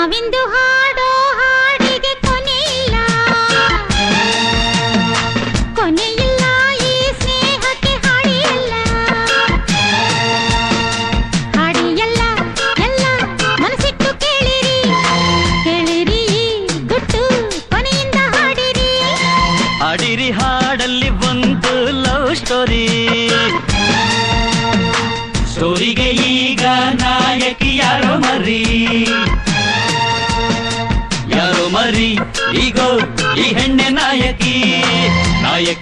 ನಾವಿಂದು ಹಾಡೋ ಹಾಡಿಗೆ ಕೊನೆಯಿಲ್ಲ. ಕೊನೆಯಿಲ್ಲ, ಈ ಸ್ನೇಹಕ್ಕೆ ಹಾಡಿಯಲ್ಲ. ಹಾಡಿಯಲ್ಲ, ಎಲ್ಲ ಮನಸ್ಸಿಟ್ಟು ಕೇಳಿರಿ. ಕೇಳಿರಿ, ಗುಟ್ಟು ಕೊನೆಯಿಂದ ಹಾಡಿರಿ. ಹಾಡಿರಿ, ಹಾಡಲ್ಲಿ ಒಂದು ಲವ್ ಸ್ಟೋರಿ ಸ್ಟೋರಿಗೆ ಈಗ ನಾಯಕಿ ಯಾರೋ ಮರಿ ಮರಿ ಈಗೋ ಈ ಹೆಣ್ಣೆ ನಾಯಕಿ ನಾಯಕಿ